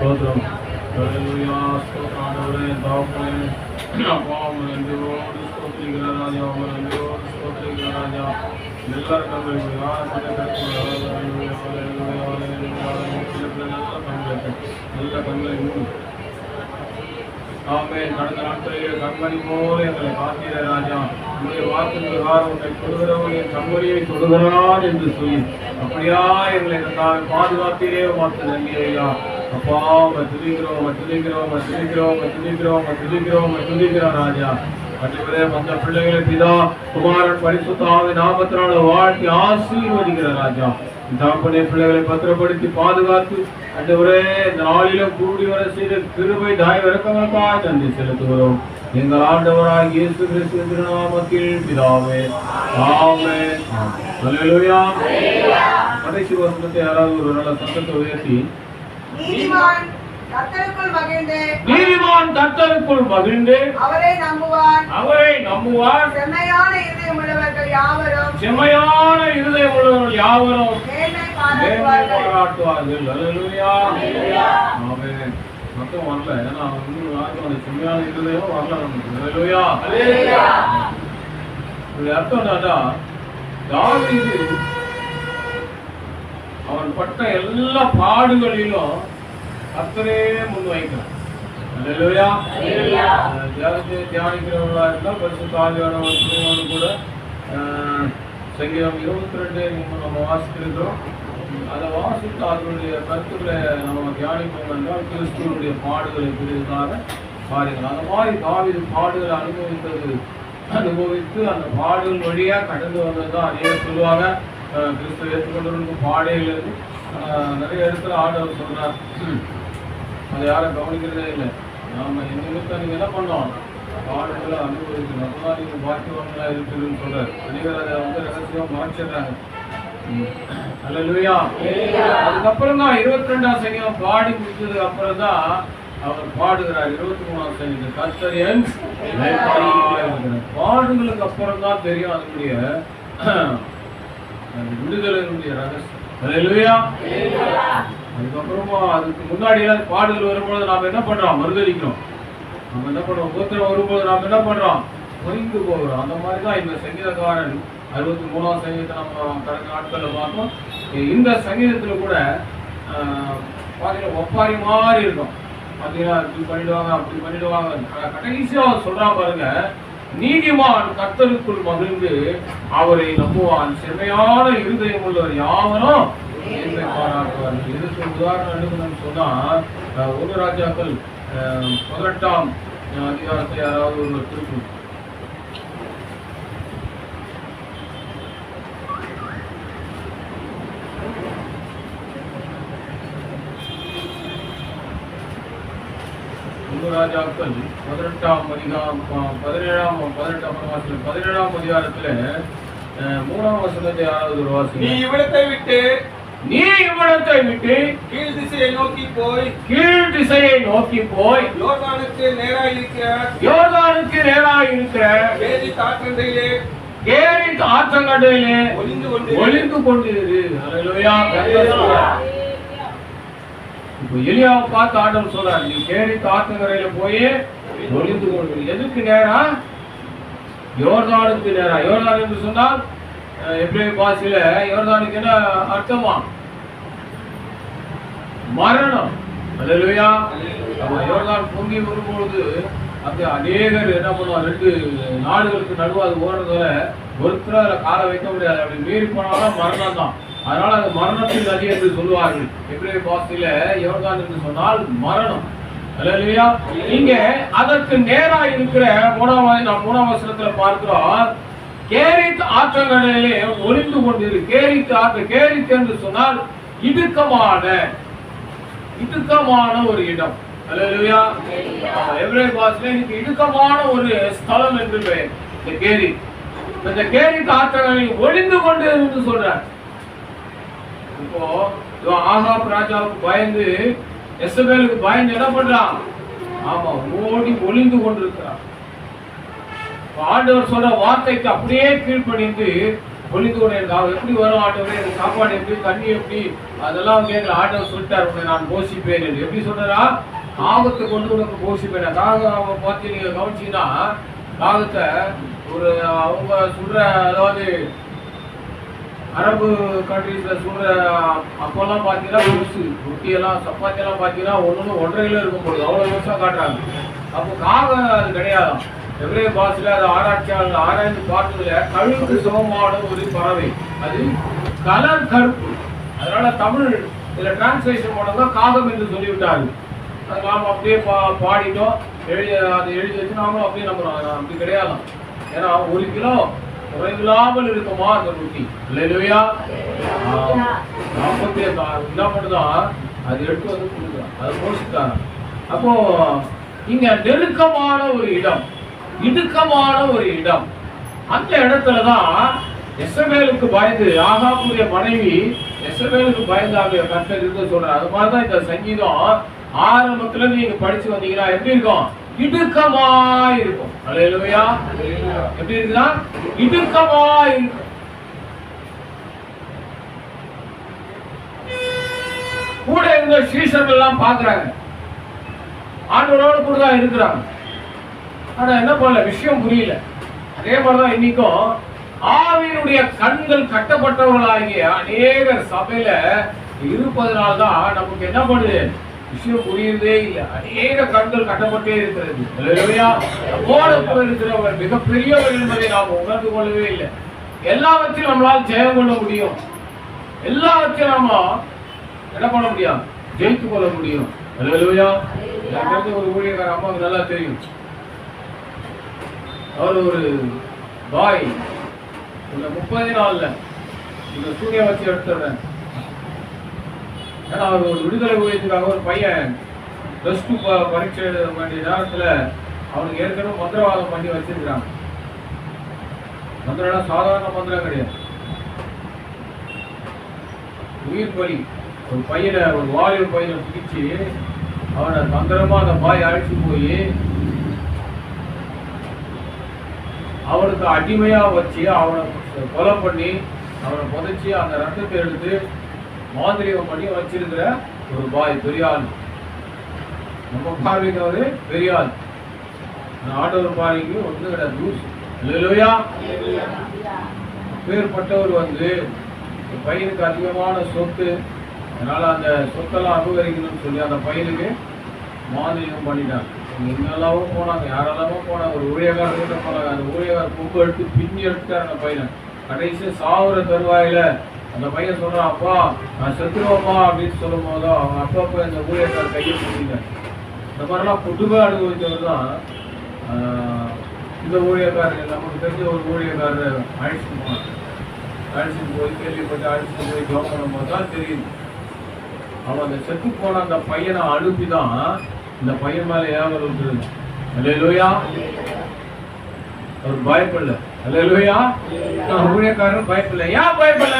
ஸ்தோத்திரம். ஆண்டவரே தாவமே அப்பா உம்மை நன்றியோடு ஸ்தோத்திரிக்கிற ராஜா. உம்மை நன்றியோடு ஸ்தோத்திரிக்கிற ராஜா எல்லாரும் நல்ல கண்களை ஆமே கடந்த நாட்களிலே கண்மணி போல எங்களை காத்தீர ராஜா. உங்களுடைய வாக்கு பிரகாரம் உன்னை தொடுகிறவன் என் கண்மணியை தொடுகிறான் என்று சொல்லி. அப்படியா எங்களை பாதுகாத்தீரே மாற்று நன்றி ஐயா அப்பா உங்க துதிக்கிறோம் உங்க துதிக்கிறோம் உங்க துதிக்கிறோம் உங்க துதிக்கிறோம் உங்க துதிக்கிறோம் உங்க துதிக்கிறோம் ராஜா. அன்றைவரே மற்ற பிள்ளைகளை பிதா குமாரன் பரிசுத்தாவை நாமத்தினால வாழ்த்தி ஆசீர்வதிக்கிற ராஜா. தகப்பனே பிள்ளைகளை பத்திரப்படுத்தி பாதுகாத்து அன்றுவரே இந்த நாளிலும் கூடி வர செய்த கிருபை தாய் விறக்கங்களுக்காக நன்றி செலுத்துகிறோம். எங்கள் ஆண்டவராக இயேசு கிறிஸ்து நாமத்தில் பிதாவே ஆமென். ஹalleluya. கடைசி வசனத்தை யாராவது ஒரு நல்ல சத்தத்தை உயர்த்தி நீதிமான் கர்த்தருக்குள் மகிழ்ந்து. நீதிமான் கர்த்தருக்குள் மகிழ்ந்து. அவரை நம்புவான் அவரை நம்புவார். செம்மையான இதயம் உள்ளவர்கள் யாவரும். செம்மையான இருதயம் உள்ளவர்கள் யாவரும். மேன்மை பாராட்டுவார்கள். ஆமென் மொத்தம் வரல. ஏன்னா அந்த செம்மையான இருதயம் வரல நமக்கு. ஹalleluya இது அர்த்தம் என்னடா தாவீது அவன் பட்ட எல்லா பாடுகளிலும் கர்த்தரே முன் வைக்கிறான் ஹalleluya அஹ் தியானத்தை தியானிக்கிறவர்களா இருந்தால் பரிசுத்த ஆவியானவர் கூட சங்கீதம் இருபத்தி ரெண்டு நம்ம வாசித்திருக்கிறோம் அதை வாசித்து அதனுடைய கருத்துக்களை நம்ம தியானிப்போம் என்றால் கிறிஸ்துவனுடைய பாடுகளை புரிவதாக பாருங்கள் அந்த மாதிரி தாவீது பாடுகளை அனுபவித்தது அனுபவித்து அந்த பாடுகள் வழியாக கடந்து வந்தது தான் அநேக சொல்லுவாங்க கிறிஸ்துவ ஏற்றுக்கொண்டிருக்கும் பாடையிலிருந்து நிறைய இடத்துல ஆண்டவர் சொல்றார் அதை யாரும் கவனிக்கிறதே இல்லை. நாம நிமித்தம் நீங்க என்ன பண்ணோம் பாடங்களை அனுபவிக்கணும். அப்பதான் நீங்க பாக்கியவங்களா இருக்குதுன்னு சொல்றாரு. அநேகர் அதை வந்து ரகசியம் மறைச்சிடுறாங்க. அதுக்கப்புறம் தான் இருபத்தி ரெண்டாம் சங்கீதம் பாடி முடிச்சதுக்கு அப்புறம் தான் அவர் பாடுகிறார். இருபத்தி மூணாம் சங்கீதம் கத்தரியன் பாடுகளுக்கு அப்புறம் தான் தெரியும் அதனுடைய விடுதலையினுடைய ரகசியம். அதுக்கப்புறமா அதுக்கு முன்னாடி எல்லாம் பாடல் வரும்பொழுது நாம் என்ன பண்றோம்? மறுதளிக்கிறோம் நம்ம என்ன பண்றோம்? கோத்திரம் வரும்போது நாம் என்ன பண்றோம்? பொறிந்து போகிறோம். அந்த மாதிரி தான் இந்த சங்கீதக்காரன் அறுபத்தி மூணாம் சங்கீதத்தை நம்ம கடந்த நாட்களில் பார்த்தோம். இந்த சங்கீதத்துல கூட ஆஹ், பாத்தீங்கன்னா ஒப்பாரி மாதிரி இருக்கும். பாத்தீங்கன்னா இப்படி பண்ணிடுவாங்க அப்படி பண்ணிடுவாங்க. க- கடைசியா அவர் பாருங்க நீதிமான் கர்த்தருக்குள் மகிழ்ந்து அவரை நம்புவான். செம்மையான இருதயம் உள்ளவர் யாவரும் மேன்மை பாராட்டுவார்கள் இதுக்கு உதாரணம் எடுக்கணும்னு சொன்னா அஹ், ராஜாக்கள் அஹ், பதினெட்டாம் அதிகாரத்தை யாராவது ஒரு திருப்பி ராஜாக்கள் பதினெட்டாம் அதிகாரம் பதினேழாம் பதினெட்டாம் பதினேழாம் அதிகாரத்தில் அஹ், மூணாம் வசனத்தை யாராவது ஒரு நீ வாசிங்க இவ்விடத்தை விட்டு நீ இவ்விடத்தை விட்டு கீழ் திசையை நோக்கி போய். கீழ் திசையை நோக்கி போய். யோர்தானுக்கு நேராக இருக்கிற யோர்தானுக்கு நேராக இருக்கிற வேதி தாற்றந்தையிலே கேரி ஆற்றங்கடையிலே ஒளிந்து கொண்டு. ஒளிந்து கொண்டிரு ஹalleluya. இப்போ எலியாவை பார்த்து ஆண்டவர் சொல்றாரு நீ கேரி ஆற்றங்கரையில போய் ஒளிந்து கொண்டு. எதுக்கு நேரா? யோர்தானுக்கு நேரா. யோர்தான் என்று சொன்னால் பாஷையில யோர்தானுக்கு என்ன அர்த்தமா? மரணம். அல்லேலூயா. நம்ம யோர்தான் பொங்கி வரும்பொழுது அப்படி அநேகர் என்ன பண்ணுவாங்க ரெண்டு நாடுகளுக்கு நடுவா அது ஓடுறதால ஒருத்தர் அதில் காலை வைக்க முடியாது. அப்படி மீறி போனாலும் மரணம் தான். அதனால அது மரணத்தின் நதி என்று சொல்லுவார்கள். எபிரேய பாஷையில யோர்தான் என்று சொன்னால் மரணம். அல்லேலூயா. இங்க அதற்கு நேரா இருக்கிற மூணாம் நாம் மூணாம் வசனத்துல பார்க்கிறோம். கேரித் ஆற்றங்களிலே ஒளிந்து கொண்டிரு கேரித் ஆற்று கேரித் என்று சொன்னால் இடுக்கமான இடுக்கமான ஒரு இடம். இதுக்கு இடுக்கமான ஒரு ஸ்தலம் என்று பெயர். இந்த கேரி. இந்த கேரி ஆற்றங்களில் ஒளிந்து கொண்டு என்று சொல்றார். இப்போ இவன் ஆகாப் ராஜாவுக்கு பயந்து எஸ்எபேலுக்கு பயந்து என்ன பண்றான்? ஆமா ஓடி ஒளிந்து கொண்டிருக்கிறான். ஆண்டவர் சொல்ற வார்த்தைக்கு அப்படியே கீழ்ப்பணிந்து பொழிந்து கொண்டு எப்படி வரும் ஆண்டவரே? எனக்கு சாப்பாடு எப்படி? தண்ணி எப்படி? அதெல்லாம் கேட்கல ஆண்டவர் சொல்லிட்டார் உன்னை நான் போஷிப்பேன் என்று. எப்படி சொல்றா காகத்தை கொண்டு உனக்கு போஷிப்பேன் காகம் பார்த்து நீங்க கவனிச்சீங்கன்னா காகத்தை ஒரு அவங்க சொல்ற அதாவது அரபு கண்ட்ரீஸில் சொல்ற அப்பெல்லாம் பார்த்தீங்கன்னா புதுசு ரொட்டியெல்லாம் சப்பாத்தியெல்லாம் பார்த்தீங்கன்னா ஒன்று ஒன்றரை கிலோ இருக்கும் பொழுது. அவ்வளோ விவசாயம் காட்டுறாங்க. அப்போ காகம் அது கிடையாது எவ்வளோ பாஷையில் அது ஆராய்ச்சியாளர்கள் ஆராய்ந்து பார்த்ததுல கழுவுக்கு சமமான ஒரு பறவை. அது கலர் கருப்பு. அதனால தமிழ் இதில் டிரான்ஸ்லேஷன் பண்ணவங்க காகம் என்று சொல்லிவிட்டாரு அது நாம் அப்படியே பா பாடிட்டோம். எழுதி அதை எழுதி வச்சு நாமளும் அப்படியே நம்புறோம் அப்படி கிடையாது. ஏன்னா ஒரு கிலோ குறைவில்லாமல் இருக்குமா அந்த ரொட்டி இல்லையா நாற்பத்தி என்ன பண்ணுதான் அது எடுத்து வந்து கொடுக்குறான். அதை போஷித்தாங்க அப்போ இங்க நெருக்கமான ஒரு இடம். இடுக்கமான ஒரு இடம். அந்த இடத்துல தான் எஸ்எம்ஏலுக்கு பயந்து ஆகாப்புடைய மனைவி எஸ்எம்ஏலுக்கு பயந்தாங்க கர்த்தர் இருந்து சொல்றாரு. அது மாதிரி தான் இந்த சங்கீதம் ஆரம்பத்துல நீங்க படிச்சு வந்தீங்கன்னா எப்படி இருக்கும்? இடுக்கமா இருக்கும். அல்லேலூயா எப்படி இருக்குன்னா? இடுக்கமா இருக்கும். கூட இருந்த சீசன் எல்லாம் பாக்குறாங்க ஆண்டவரோடு கூட தான் இருக்கிறாங்க. ஆனா என்ன பண்ணல? விஷயம் புரியல. அதே மாதிரிதான் இன்னைக்கும் ஆவியினுடைய கண்கள் கட்டப்பட்டவர்களாகிய அநேகர் சபையில இருப்பதனால தான் நமக்கு என்ன பண்ணுது? விஷயம் புரியுறதே இல்லை. அநேக கண்கள் கட்டப்பட்டே இருக்கிறது. நம்மோடு இருக்கிறவர் மிகப்பெரியவர் என்பதை நாம் உணர்ந்து கொள்ளவே இல்லை. எல்லாவற்றையும் நம்மளால் ஜெயம் கொள்ள முடியும். எல்லாவற்றையும் நாம என்ன பண்ண முடியும்? ஜெயித்து கொள்ள முடியும். ஒரு ஊழியக்கார அம்மாவுக்கு நல்லா தெரியும். அவர் ஒரு பாய். இந்த முப்பது நாள்ல இந்த சூரிய வச்சு எடுத்துடுறேன் ஏன்னா அவர் ஒரு விடுதலை ஊழியத்துக்காக ஒரு பையன். ப்ளஸ் டூ பரீட்சை எழுத வேண்டிய நேரத்தில் அவனுக்கு ஏற்கனவே மந்திரவாதம் பண்ணி வச்சிருக்கிறாங்க. மந்திரம்னா சாதாரண மந்திரம் கிடையாது. உயிர் பலி. ஒரு பையனை ஒரு வாலிப பையனை பிடிச்சி அவனை தந்திரமா அந்த பாய் அழைச்சி போய் அவனுக்கு அடிமையாக வச்சு அவனை கொலை பண்ணி அவனை புதைச்சி அந்த ரத்தத்தை எடுத்து மாந்திரிகம் பண்ணி வச்சிருக்கிற ஒரு பாய் பெரியாள். நம்ம பார்வைக்கு அவரு பெரிய ஆள் ஆட்டோர் பார்வைக்கு ஒன்றும் கிடையாது. லூஸ் இல்லையா பேர்பட்டவர் வந்து பையனுக்கு அதிகமான சொத்து. அதனால் அந்த சொத்தெல்லாம் அபகரிக்கணும்னு சொல்லி அந்த பையனுக்கு மாந்திரிகம் பண்ணிட்டாங்க. எங்கெல்லாமோ போனாங்க யாரெல்லாமோ போனாங்க. ஒரு ஊழியக்காரர்கிட்ட போனாங்க. அந்த ஊழியக்கார கொம்பு எடுத்து பின்னி எடுத்துட்டார் அந்த பையனை. கடைசியாக சாவுற தருவாயில அந்த பையன் சொல்கிறான் அப்பா நான் செத்துருவோமா அப்படின்னு சொல்லும் போதோ அவங்க அப்பா போய் அந்த ஊழியக்கார கையை பிடிச்சிட்டார். இந்த மாதிரிலாம் குடும்ப அனுபவித்தவர் தான் இந்த ஊழியக்காரர். நமக்கு தெரிஞ்ச ஒரு ஊழியக்காரர் அழைச்சிட்டு போனார். அழைச்சிட்டு போய் கேள்விப்பட்டு அழைச்சிட்டு போய் ஜோம் பண்ணும்போது தான் தெரியுது. அவன் அந்த செத்து போன அந்த பையனை அனுப்பி தான் இந்த பையன் மேல ஏவல் விட்டுருது அல்லேலூயா. அவர் பயப்படல. அல்லேலூயா. நான் ஊழியக்காரன் பயப்படல. ஏன் பயப்படல?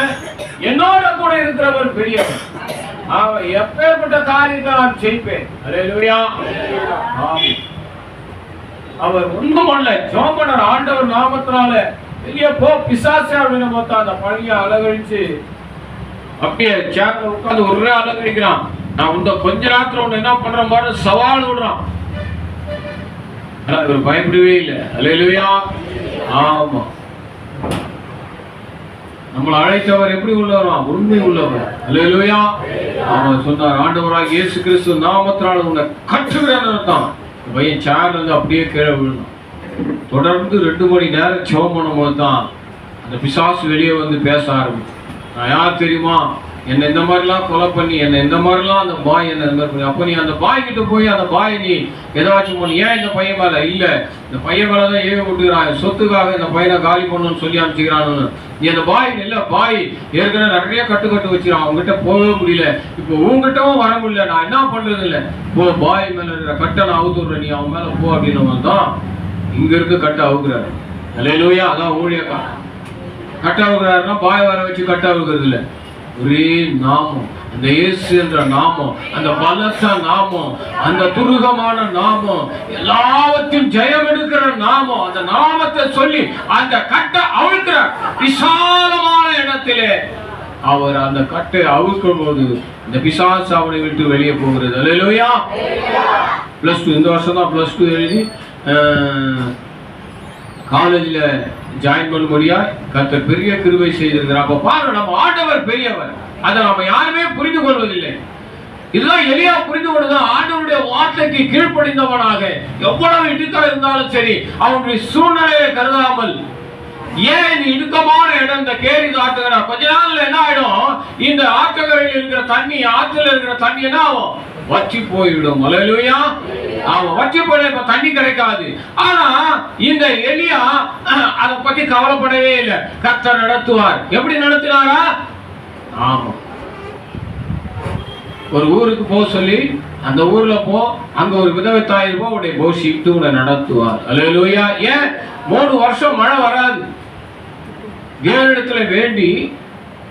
என்னோட கூட இருக்கிறவர் பெரியவர். அவன் எப்பேற்பட்ட காரியத்தை நான் செய்ப்பேன் அல்லேலூயா. அவர் ஒன்றும் பண்ணல. ஜோமனர் ஆண்டவர் நாமத்தினால பெரிய போ பிசாசு அப்படின்னு பார்த்தா அந்த பழைய அலகழிச்சு அப்படியே சேர்ல உட்கார்ந்து ஒரே அலங்கரிக்கிறான் நான் இந்த கொஞ்ச நேரத்துல ஒன்று என்ன பண்ற மாதிரி சவால் விடுறான். இவர் பயப்படவே இல்லை. அல்லேலூயா. ஆமா. நம்மளை அழைத்தவர் எப்படி உள்ளவராம்? உண்மை உள்ளவர். அல்லேலூயா. அவன் சொன்னார் ஆண்டவராக இயேசு கிறிஸ்து நாமத்தினால் உன்னை கற்றுகிறேன்னு தான் பையன் சேர்ல இருந்து அப்படியே கீழே விழுந்தான். தொடர்ந்து ரெண்டு மணி நேரம் சிவம் பண்ணும்போது தான் அந்த பிசாசு வெளியே வந்து பேச ஆரம்பிச்சு. நான் யார் தெரியுமா? என்னை இந்த மாதிரிலாம் கொலை பண்ணி என்னை இந்த மாதிரிலாம் அந்த பாய் என்ன இந்த மாதிரி பண்ணி அப்போ நீ அந்த பாய் கிட்ட போய் அந்த பாய் நீ ஏதாச்சும் பண்ணி. ஏன் இந்த பையன் மேலே? இல்லை இந்த பையன் மேலே தான் ஏவி விட்டுக்கிறான். சொத்துக்காக இந்த பையனை காலி பண்ணணும்னு சொல்லி அனுப்பிச்சுக்கிறான்னு நீ அந்த பாய் இல்லை பாய் ஏற்கனவே நிறைய கட்டு கட்டு வச்சிருக்கான். அவங்ககிட்ட போகவே முடியல. இப்போ உங்ககிட்டவும் வர முடியல. நான் என்ன பண்ணுறது இல்லை போ பாய் மேலே இருக்கிற கட்டை நான் அவுத்துடுறேன். நீ அவன் மேலே போ அப்படின்னு தான் இங்கே இருக்க கட்டை அவுக்குறாரு. அலையிலூயா அதான் ஊழியக்கா கட்டை அவுக்குறாருன்னா பாய் வர வச்சு கட்டை அவுக்குறது இல்லை ஒரே நாமம். அந்த இயேசு என்ற நாமம் அந்த பலத்த நாமம் அந்த துருகமான நாமம் எல்லாவற்றையும் ஜெயம் எடுக்கிற நாமம் அந்த நாமத்தை சொல்லி அந்த கட்டை அவிழ்க்கிற விசாலமான இடத்திலே அவர் அந்த கட்டை அவிழ்க்கும் போது இந்த பிசாசு அவனை விட்டு வெளியே போகிறது. அல்லையா ப்ளஸ் டூ இந்த வருஷம் தான் ப்ளஸ் டூ எழுதி காலேஜில் ஜாயின் பண்ண முடியா கத்த பெரிய கிருவை செய்திருக்கிறார். அப்போ பாருங்க நம்ம ஆண்டவர் பெரியவர். அதை நம்ம யாருமே புரிந்து கொள்வதில்லை. இதுதான் எளியா புரிந்து கொண்டுதான் ஆண்டவருடைய வார்த்தைக்கு கீழ்ப்படிந்தவனாக. எவ்வளவு இடுக்கம் இருந்தாலும் சரி அவனுடைய சூழ்நிலையை கருதாமல் ஏன் இடுக்கமான இடம் இந்த கேரி ஆற்றுகிறா கொஞ்ச நாள்ல என்ன ஆயிடும்? இந்த ஆற்றுகரையில் இருக்கிற தண்ணி ஆற்றுல இருக்கிற தண்ணி என்ன ஆகும்? வற்றி போயிடும் அலையிலுயா அவன் வற்றி போல இப்ப தண்ணி கிடைக்காது. ஆனா இந்த எலியா அத அதை பத்தி கவலைப்படவே இல்லை. கத்த நடத்துவார். எப்படி நடத்தினாரா? ஆமா. ஒரு ஊருக்கு போக சொல்லி அந்த ஊர்ல போ அங்க ஒரு விதவை தாய் இருப்போம் உடைய போஷிட்டு உன்னை நடத்துவார். அல்லேலூயா. ஏன்? மூணு வருஷம் மழை வராது. தேவனிடத்துல வேண்டி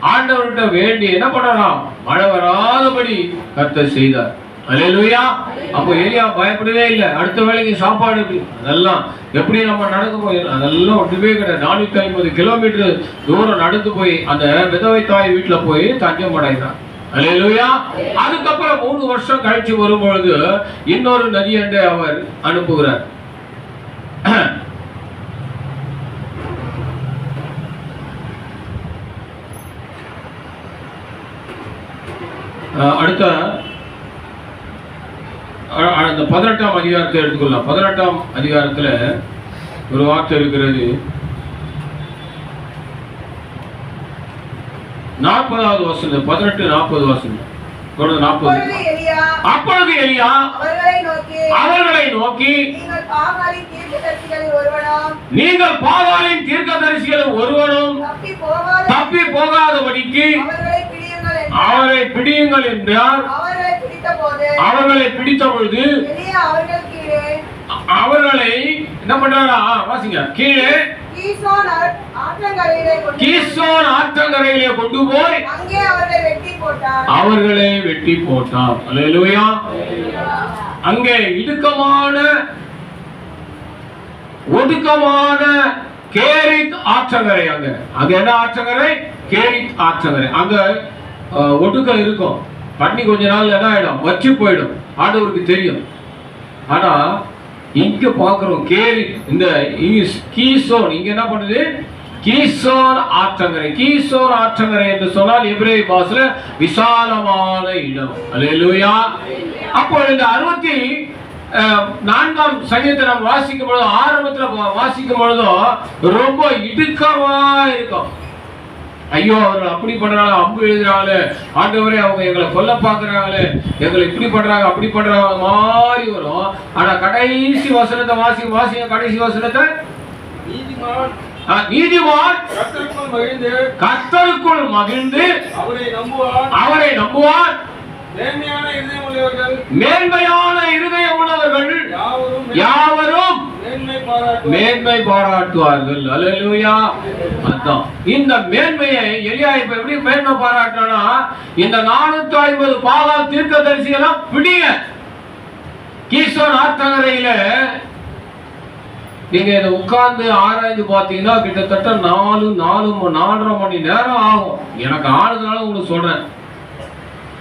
ஆண்டவர்கிட்ட வேண்டி என்ன பண்ணலாம்? மழை வராதபடி கர்த்தர் செய்தார். அல்லேலூயா அப்போ ஏரியா பயப்படவே இல்லை. அடுத்த வேலைக்கு சாப்பாடு அதெல்லாம் எப்படி நம்ம நடந்து போய் அதெல்லாம் ஒன்றுமே கிடையாது. நானூற்றி ஐம்பது கிலோமீட்டர் தூரம் நடந்து போய் அந்த விதவை தாய் வீட்டில் போய் தஞ்சம் அடைகிறார் அல்லேலூயா அதுக்கப்புறம் மூணு வருஷம் கழிச்சு வரும்பொழுது இன்னொரு நதியண்டை அவர் அனுப்புகிறார். அடுத்த அந்த பதினெட்டாம் அதிகாரத்தை எடுத்துக்கொள்ளலாம். பதினெட்டாம் அதிகாரத்துல ஒரு வார்த்தை இருக்கிறது. நாற்பதாவது வசனம் பதினெட்டு நாற்பது வசனம். தொடர்ந்து நாற்பது. அப்பொழுது எலியா அவர்களை நோக்கி நீங்கள் பாகாலின் தீர்க்கதரிசிகளில் ஒருவனாம். தப்பி போகாத தப்பி போகாதபடிக்கு. அவரை பிடியுங்கள் என்றார் அவர்களை பிடித்த போது அவர்களை பிடித்த பொழுது அவர்கள் என்ன பண்றாரா? வாசிங்க. கீழே கீசோன் ஆற்றங்கரையிலே கொண்டு போய் அவர்களை வெட்டி போட்டார். அங்கே இடுக்கமான ஒடுக்கமான கேரித் ஆற்றங்கரை அங்க. அங்க என்ன ஆற்றங்கரை? கேரித் ஆற்றங்கரை. அங்க அஹ், ஒடுக்கம் இருக்கும். தண்ணி கொஞ்ச நாள் என்ன ஆயிடும்? வற்றி போயிடும். ஆண்டவருக்கு தெரியும். ஆனா இங்க பாக்குறோம் கேரி இந்த ஈஸ்- கீசோன் இங்க என்ன பண்ணுது? கீசோன் ஆற்றங்கரை கீசோன் ஆற்றங்கரை என்று சொன்னால் எப்ரே பாசுல விசாலமான இடம். அலையலுயா அப்போ இந்த அறுபத்தி நான்காம் சங்கீதத்தை நம்ம வாசிக்கும் பொழுது ஆரம்பத்துல வா- வாசிக்கும் பொழுதும் ரொம்ப இடுக்கமா இருக்கும். ஐயோ அவர்கள் அப்படி பண்றாங்க அம்பு எழுதுறாங்க ஆண்டவரே அவங்க எங்களை கொல்ல பாக்குறாங்களே எங்களை இப்படி பண்றாங்க அப்படி பண்றாங்க மாதிரி வரும். ஆனா கடைசி வசனத்தை வாசி வாசிங்க கடைசி வசனத்தை. நீதிமான். கர்த்தருக்குள் மகிழ்ந்து அவரை நம்புவான் அவரை நம்புவார். மேன்மையான இருதயம் உள்ளவர்கள் யாவரும் யாவரும் மேன்மை பாராட்டுவார் மேன்மை பாராட்டுவார்கள். அல்லேலூயா. அதான். இந்த மேன்மையை எலியா இப்ப எப்படி மேன்மை பாராட்டுறானா இந்த நானூத்தி ஐம்பது பாகால் தீர்க்கதரிசிகளாம் பிடிங்க. கீசோன் ஆற்றங்கரையில நீங்க இதை உட்கார்ந்து ஆராய்ந்து பார்த்தீங்கன்னா கிட்டத்தட்ட நாலு நாலு நாலரை மணி நேரம் ஆகும். எனக்கு ஆனதுனால உங்களுக்கு சொல்றேன்.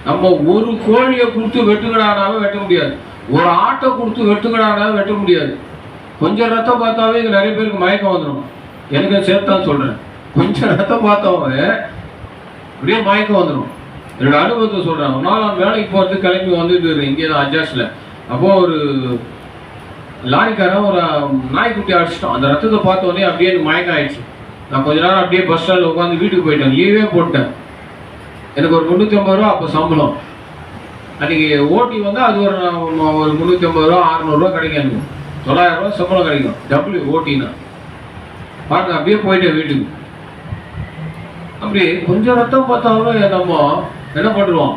நம்ம ஒரு கோழியை கொடுத்து வெட்டுக்கடானாவே வெட்ட முடியாது. ஒரு ஆட்டை கொடுத்து வெட்டுக்கடானாவே வெட்ட முடியாது. கொஞ்சம் ரத்தம் பார்த்தாவே இங்கே நிறைய பேருக்கு மயக்கம் வந்துடும் எனக்கு சேர்த்தான் சொல்கிறேன் கொஞ்சம் ரத்தம் பார்த்தவங்க அப்படியே மயக்கம் வந்துடும் என்னோட அனுபவத்தை சொல்கிறேன் ஒரு நாள் நான் வேலைக்கு போகிறதுக்கு கிளம்பி வந்துட்டு இருக்கேன் இங்கே தான் அட்ஜஸ்ட்ல அப்போ ஒரு லாரிக்காரன் ஒரு நாய்க்குட்டி அடிச்சிட்டோம் அந்த ரத்தத்தை பார்த்த உடனே அப்படியே மயக்கம் ஆயிடுச்சு. நான் கொஞ்ச நேரம் அப்படியே பஸ் ஸ்டாண்டில் உட்காந்து வீட்டுக்கு போயிட்டேன். லீவே போட்டேன். எனக்கு ஒரு முந்நூற்றி ஐம்பது ரூபா அப்போ சம்பளம். அன்றைக்கி ஓட்டி வந்து அது ஒரு ஒரு முந்நூற்றி ஐம்பது ரூபா அறநூறுவா கிடைக்கும் எனக்கு. தொள்ளாயிரம் ரூபா சம்பளம் கிடைக்கும். டபுள்யூ ஓட்டினா. பாருங்க அப்படியே போயிட்டேன் வீட்டுக்கு. அப்படி கொஞ்சம் ரத்தம் பார்த்தாலும் நம்ம என்ன பண்ணுறோம்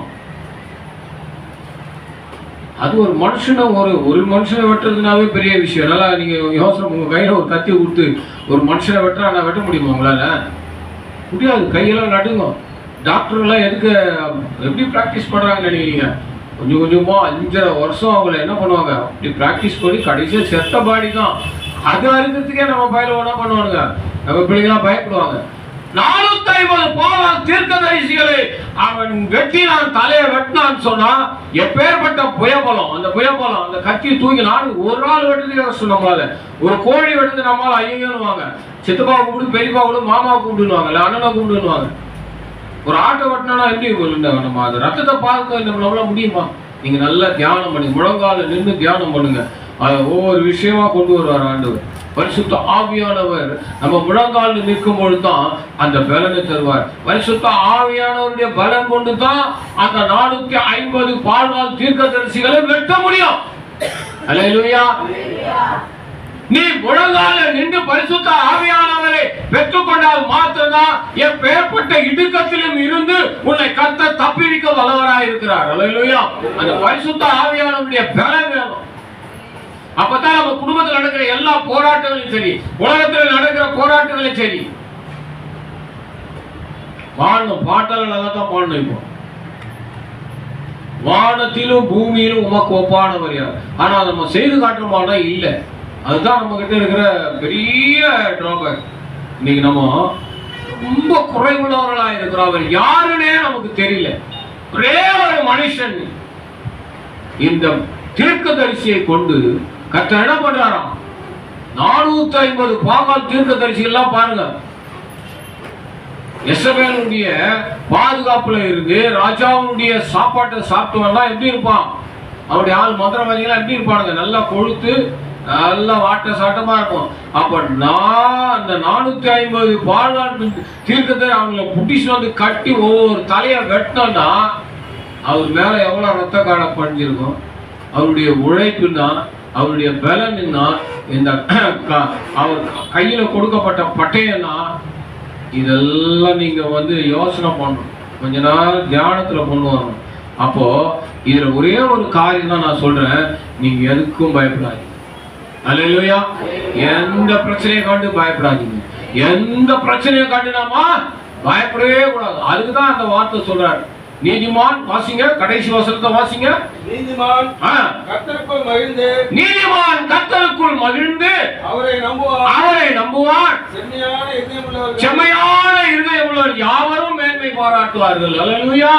அது ஒரு மனுஷனை ஒரு ஒரு மனுஷனை வெட்டுறதுனாவே பெரிய விஷயம். நல்லா நீங்கள் யோசனை உங்கள் கையில் ஒரு கத்தி கொடுத்து ஒரு மனுஷனை வெட்டுறா நான் வெட்ட முடியுமா உங்களால்? முடியாது கையெல்லாம் நடுங்கும். டாக்டர்லாம் எதுக்கு எப்படி ப்ராக்டிஸ் பண்ணுறாங்கன்னு நினைக்கிறீங்க? கொஞ்சம் கொஞ்சமாக அஞ்சரை வருஷம் அவங்கள என்ன பண்ணுவாங்க? அப்படி ப்ராக்டிஸ் பண்ணி கடைசியாக செத்த பாடி தான். அது அறுக்கிறதுக்கே நம்ம பயில என்ன பண்ணுவானுங்க. நம்ம பிள்ளைங்களாம் பயப்படுவாங்க. நானூத்தி ஐம்பது போலாம் தீர்க்கதரிசிகளை. அவன் வெட்டினான் தலையை வெட்டினான்னு சொன்னா எப்பேற்பட்ட புயபலம் அந்த புயபலம் அந்த கத்தி தூக்கினான் ஒரு நாள் வெட்டுறதுக்கு கஷ்டம் நம்மளால ஒரு கோழி வெட்டுறது நம்மளால ஐயோன்னுவாங்க சித்தப்பா கூப்பிடு பெரியப்பா கூப்பிடு மாமா கூப்பிடுவாங்க இல்லை அண்ணனை கூப்பிடுவாங்க ஒரு ஆட்டை வெட்டினா எப்படி நம்ம அது ரத்தத்தை பார்க்க நம்ம நம்மளால முடியுமா? நீங்க நல்லா தியானம் பண்ணுங்க முழங்கால நின்று தியானம் பண்ணுங்க. ஒவ்வொரு விஷயமா கொண்டு வருவார் ஆண்டவர். பரிசுத்த ஆவியானவர் நம்ம முழங்காலில் நிற்கும் பொழுதுதான் அந்த பலனை தருவார். பரிசுத்த ஆவியானவருடைய பலம் கொண்டு தான் அந்த நானூத்தி ஐம்பது பால்வால் தீர்க்கதரிசிகளை வெட்ட முடியும். அல்லேலூயா நீ முழங்கால நின்று பரிசுத்த ஆவியானவரை பெற்றுக்கொண்டால் மாத்திரம்தான் என் பெயர்பட்ட இடுக்கத்திலும் இருந்து உன்னை கத்த தப்பிவிக்க வல்லவராய் இருக்கிறார். அல்லேலூயா அந்த பரிசுத்த ஆவியானவருடைய பலம் வேணும். அப்பதான் நம்ம குடும்பத்தில் நடக்கிற எல்லா போராட்டங்களும் சரி உலகத்தில் நடக்கிற போராட்டங்களும் சரி. வாழணும் பாட்டெல்லாம் நல்லா தான் பாடணும் இப்போ. வானத்திலும் பூமியிலும் உமக்கு ஒப்பானவர் யார்? ஆனா நம்ம செய்து காட்டுறோமானா இல்ல. அதுதான் நம்ம கிட்ட இருக்கிற பெரிய டிராபேக் இன்னைக்கு நம்ம ரொம்ப குறைவுள்ளவர்களா இருக்கிறோம் அவர் யாருன்னே நமக்கு தெரியல. ஒரே ஒரு மனுஷன் இந்த தீர்க்கதரிசியை கொண்டு கத்த என்ன பண்றாராம்? நானூத்தி ஐம்பது பாகால் தீர்க்க தரிசிகள்லாம் பாருங்க. எசபேலுடைய பாதுகாப்புல இருந்து ராஜாவுடைய சாப்பாட்டை சாப்பிட்டு வந்தா எப்படி இருப்பான்? அவருடைய ஆள் மந்திரவாதிகள் எப்படி இருப்பானுங்க? நல்லா கொழுத்து நல்லா வாட்ட சாட்டமா இருக்கும். அப்ப நான் அந்த நானூத்தி ஐம்பது பால்நாட்டு தீர்க்கத்தை அவங்கள புட்டிச்சு வந்து கட்டி ஒவ்வொரு தலையை வெட்டினோம்னா அவர் மேல எவ்வளவு ரத்த காட பண்ணிருக்கும் அவருடைய உழைப்புன்னா அவருடைய பலன்னா இந்த அவர் கையில கொடுக்கப்பட்ட பட்டையனா இதெல்லாம் நீங்க வந்து யோசனை பண்ணணும். கொஞ்ச நாள் தியானத்துல கொண்டு வரணும். அப்போ இதுல ஒரே ஒரு காரியம் தான் நான் சொல்றேன். நீங்க எதுக்கும் பயப்படாது அல்லேலூயா எந்த பிரச்சனையை கண்டு பயப்படாதீங்க. எந்த பிரச்சனையை கண்டு நாம பயப்படவே கூடாது. அதுக்குதான் அந்த வார்த்தை சொல்றாரு. நீதிமான் வாசிங்க கடைசி வசனத்தை வாசிங்க. நீதிமான் ஆ. கர்த்தருக்குள் மகிழ்ந்து நீதிமான் கர்த்தருக்குள் மகிழ்ந்து அவரை நம்புவார். அவரை நம்புவான் செம்மையான இதயமுள்ளவர்கள் செம்மையான இருதயம் உள்ளவர் யாவரும் மேன்மை பாராட்டுவார்கள். அல்லேலூயா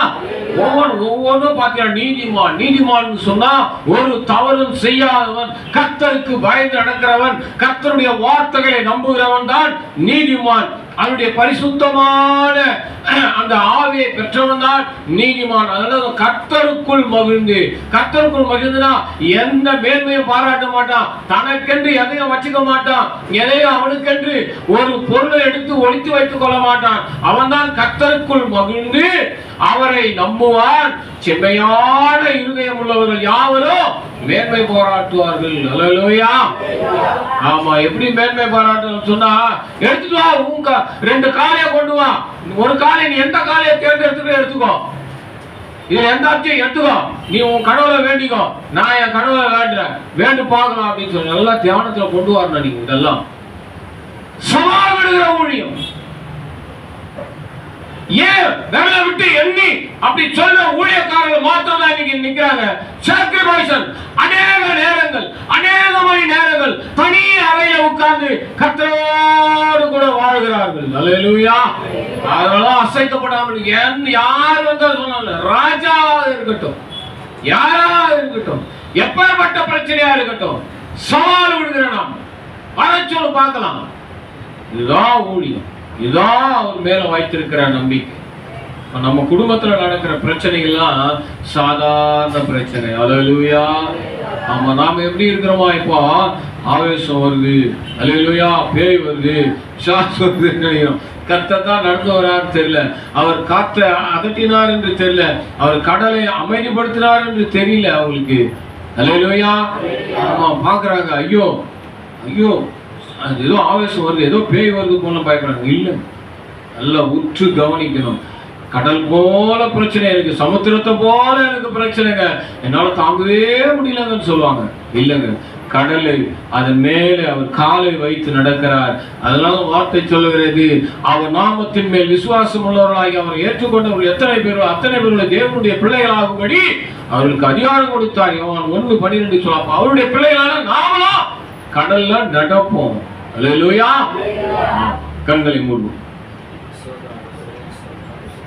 ஒவ்வொரு ஒவ்வொன்றும் பார்த்தீங்கன்னா நீதிமான் நீதிமான் சொன்னா ஒரு தவறும் செய்யாதவன் கர்த்தருக்கு பயந்து நடக்கிறவன் கர்த்தருடைய வார்த்தைகளை நம்புகிறவன் தான் நீதிமான். அவருடைய பரிசுத்தமான அந்த ஆவியை பெற்றவன் தான் நீதிமான். அதனால கர்த்தருக்குள் மகிழ்ந்து கர்த்தருக்குள் மகிழ்ந்துனா எந்த மேன்மையும் பாராட்ட மாட்டான். தனக்கென்று எதையும் வச்சுக்க மாட்டான். எதையும் அவனுக்கென்று ஒரு பொருளை எடுத்து ஒழித்து வைத்துக் கொள்ள மாட்டான். அவன்தான் கர்த்தருக்குள் மகிழ்ந்து அவரை நம்புவான். செம்மையான இருதயம் உள்ளவர்கள் யாவரும் மேன்மை பாராட்டுவார்கள். அல்லேலூயா ஆமா எப்படி மேன்மை பாராட்டு சொன்னா எடுத்துட்டு வா உங்க ரெண்டு காலையை கொண்டு வா. ஒரு காலை நீ எந்த காலையை தேர்ந்தெடுத்துட்டு எடுத்துக்கோ. இது எந்த ஆட்சியும் எடுத்துக்கோ. நீ உன் கடவுளை வேண்டிக்கோ. நான் என் கடவுளை வேண்டுறேன். வேண்டு பார்க்கலாம் அப்படின்னு சொல்லி நல்லா தியானத்துல கொண்டு வரணும் நீங்க இதெல்லாம். சவால் விடுகிற ஊழியம். ஏன் விரல விட்டு எண்ணி அப்படி சொல்ல ஊழியக்காரர்கள் மாத்திரம் தான் இன்னைக்கு நிக்கிறாங்க. சாக்ரிஃபைசன் அநேக நேரங்கள் அநேக மணி நேரங்கள் தனி அறையில உட்கார்ந்து கத்தரோடு கூட வாழ்கிறார்கள். அலையலூயா அதெல்லாம் அசைக்கப்படாமல் என் யார் வந்து சொன்னாங்க ராஜாவாக இருக்கட்டும். யாராக இருக்கட்டும். எப்பேற்பட்ட பிரச்சனையா இருக்கட்டும். சவால் விடுகிற நாம். வளச்சொல்லு பார்க்கலாம். இதுதான் ஊழியம். இதுதான் அவர் மேல வாய்த்திருக்கிற நம்பிக்கை. நம்ம குடும்பத்துல நடக்கிற பிரச்சனைகள்லாம் சாதாரண பிரச்சனை. அலலுயா ஆமா நாம எப்படி இருக்கிறோமா இப்போ? ஆவேசம் வருது. அலலுயா பேய் வருது. ஷாஸ் வருது நினைக்கிறோம். கர்த்தர் தான் நடந்து வரான்னு தெரியல. அவர் காற்றை அதட்டினார் என்று தெரியல. அவர் கடலை அமைதிப்படுத்தினார் என்று தெரியல அவங்களுக்கு. அலலுயா ஆமா பாக்குறாங்க ஐயோ ஐயோ. அது ஏதோ ஆவேசம் வருது ஏதோ பேய் வருது போல பயப்படுறாங்க. இல்லை நல்லா உற்று கவனிக்கணும். கடல் போல பிரச்சனை எனக்கு சமுத்திரத்தை போல எனக்கு பிரச்சனைங்க. என்னால் தாங்கவே முடியலங்கன்னு சொல்லுவாங்க. இல்லைங்க கடலை அதன் மேலே அவர் காலை வைத்து நடக்கிறார். அதனால வார்த்தை சொல்லுகிறது அவர் நாமத்தின் மேல் விசுவாசம் உள்ளவர்களாகி அவர் ஏற்றுக்கொண்டவர்கள் எத்தனை பேரோ அத்தனை பேருடைய தேவனுடைய பிள்ளைகளாகும்படி அவர்களுக்கு அதிகாரம் கொடுத்தார். யோவான் ஒன்று பன்னிரெண்டு சொல்லப்ப அவருடைய பிள்ளைகளான நாமளும் கடல்ல நடப்போம் கண்களை மூடுவோம்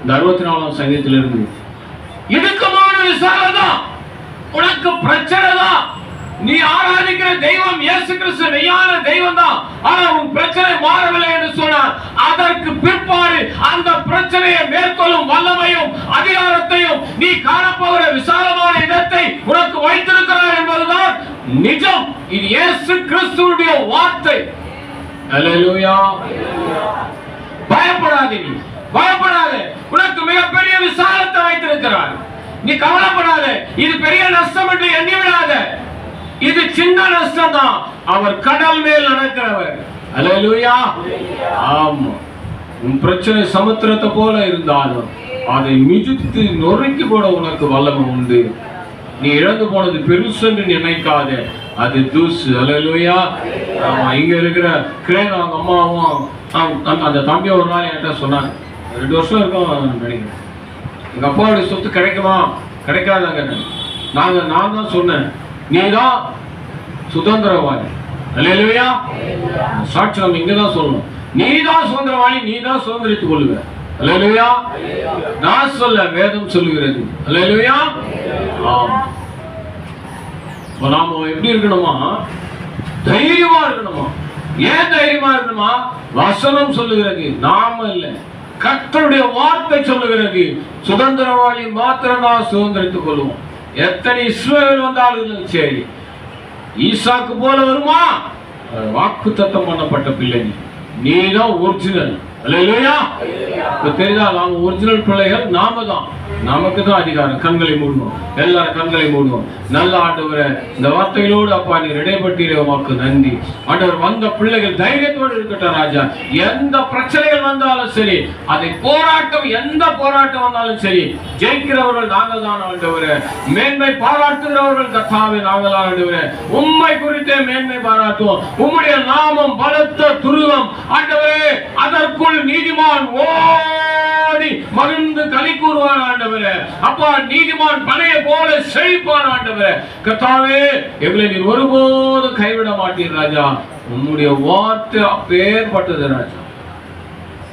இந்த அறுபத்தி நாலாம் சங்கத்திலிருந்து இடுக்கமான விசாரதா தான். உனக்கு பிரச்சனை தான். நீ ஆராதிக்கிற தெய்வம் இயேசு கிறிஸ்து மெய்யான தெய்வம் தான் ஆனா உன் பிரச்சனை மாறவில்லை என்று சொன்னார். அதற்கு பிற்பாடு அந்த பிரச்சனையை மேற்கொள்ளும் வல்லமையும் அதிகாரத்தையும் நீ காணப்போகிற விசாலமான இடத்தை உனக்கு வைத்திருக்கிறார் என்பதுதான் நிஜம். இது இயேசு கிறிஸ்துடைய வார்த்தை பயப்படாதே நீ. பயப்படாதே. உனக்கு மிகப்பெரிய விசாலத்தை வைத்திருக்கிறார். நீ கவலைப்படாத. இது பெரிய நஷ்டம் என்று எண்ணி விடாத. இது சின்ன நஷ்டம் தான் அவர் கடல் மேல் நடக்கிறவர். அல்லேலூயா. ஆமா. உன் பிரச்சனை சமுத்திரத்தை போல இருந்தாலும் அதை மிதித்து நொறுக்கி போட உனக்கு வல்லமை உண்டு. நீ இழந்து போனது பெருசுன்னு நினைக்காத. அது தூசு. அல்லேலூயா. ஆமா இங்க இருக்கிற கிரேன் அவங்க அம்மாவும் அந்த- அந்த தம்பி ஒரு நாள் என்கிட்ட சொன்னாங்க. ரெண்டு வருஷம் இருக்கும் நினைக்கிறேன் எங்க அப்பாவுடைய சொத்து கிடைக்குமா? கிடைக்காதாங்க நாங்கள் நான் தான் சொன்னேன். நீதான் சுதந்திரவாதி. அல்லேலூயா? சாட்சி நம்ம சொல்லணும். நீதான் சுதந்திரவாளி சுதந்திரவாதி நீ சுதந்திரித்துக் கொள்ளுவ அல்லையா நான் சொல்ல வேதம் சொல்லுகிறது. அல்லையா நாம எப்படி இருக்கணுமா? தைரியமா இருக்கணுமா? ஏன் தைரியமா இருக்கணுமா? வசனம் சொல்லுகிறது. நாம இல்ல. கத்தருடைய வார்த்தை சொல்லுகிறது. சுதந்திரவாளி மாத்திரம் தான் சுதந்திரித்துக் கொள்வோம் எத்தனை இஸ்ரேல் வந்தாலும் சரி ஈசாக்கு போல வருமா? வாக்கு தத்தம் பண்ணப்பட்ட பிள்ளை. நீ நீதான் ஒரிஜினல் தெரியுதா? நாம ஒரிஜினல் பிள்ளைகள் நாம தான். நமக்கு தான் அதிகாரம். கண்களை மூடணும் எல்லாரும் கண்களை மூடணும் நல்ல ஆண்டவரை இந்த வார்த்தைகளோடு அப்பா நீ இடைப்பட்டீரே உமக்கு நன்றி. ஆண்டவர் வந்த பிள்ளைகள் தைரியத்தோடு இருக்கட்டும் ராஜா. எந்த பிரச்சனைகள் வந்தாலும் சரி அதை போராட்டம் எந்த போராட்டம் வந்தாலும் சரி ஜெயிக்கிறவர்கள் நாங்கள் தான் ஆண்டவரே. மேன்மை பாராட்டுகிறவர்கள் கத்தாவே நாங்கள் தான் உண்மை குறித்தே மேன்மை பாராட்டுவோம். உம்முடைய நாமம் பலத்த துருவம். ஆண்டவரே அதற்கு அதற்குள் நீதிமான் ஓடி மகிழ்ந்து களி கூறுவான் ஆண்டவரே. அப்பா நீதிமான் பழைய போல செழிப்பான் ஆண்டவரே. கத்தாவே எங்களை நீர் ஒருபோதும் கைவிட மாட்டீர் ராஜா. உம்முடைய வார்த்தை அப்பேற்பட்டது ராஜா.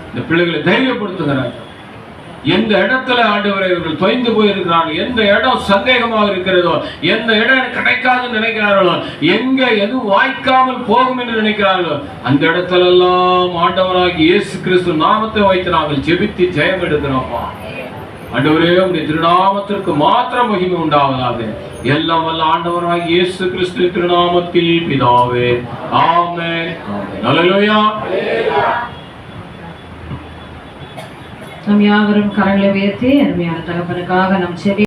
இந்த பிள்ளைகளை தைரியப்படுத்துங்க ராஜா. எந்த இடத்துல ஆண்டவரை இவர்கள் தொய்ந்து போயிருக்கிறார்கள்? எந்த இடம் சந்தேகமாக இருக்கிறதோ? எந்த இடம் கிடைக்காதுன்னு நினைக்கிறார்களோ? எங்க எது வாய்க்காமல் போகும் என்று நினைக்கிறார்களோ? அந்த இடத்துல எல்லாம் ஆண்டவராகி இயேசு கிறிஸ்து நாமத்தை வைத்து நாங்கள் ஜெபித்து ஜெயம் எடுக்கிறோமா? ஆண்டவரே உடைய திருநாமத்திற்கு மாத்திரம் மகிமை உண்டாவதாக. எல்லாம் வல்ல ஆண்டவராகி இயேசு கிறிஸ்து திருநாமத்தில் பிதாவே. ஆமே ஆமென். நம் யாவரும் கரங்களை உயர்த்தி அருமையான தகப்பனுக்காக நம் செவி